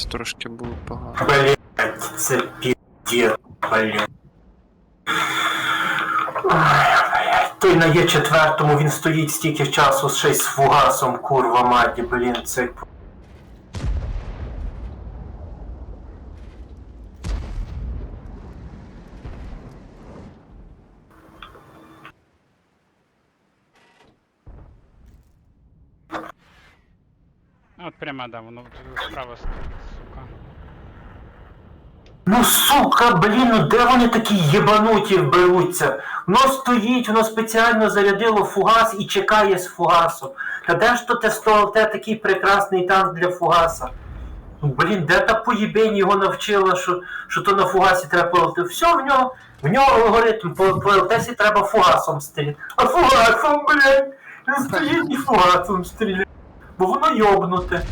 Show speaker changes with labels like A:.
A: Це трошки було погано.
B: Блять, це. Ой, блядь. Той на Є4 він стоїть стільки часу ще й з фугасом, курва маті, блін, це.
C: От прямо, да, воно справа стоїть, сука.
B: Ну сука, блін, ну де вони такі єбануті беруться? Воно стоїть, воно спеціально зарядило фугас і чекає з фугасом. Та де ж то те те такий прекрасний танк для фугаса? Ну, блін, де та поїбень його навчила, що, що то на фугасі треба полити? Все в нього, в нього алгоритм, по, по ЛТСі треба фугасом стріляти. А фугасом, блядь, він стоїть і фугасом стріляє. Бо воно йобнуте.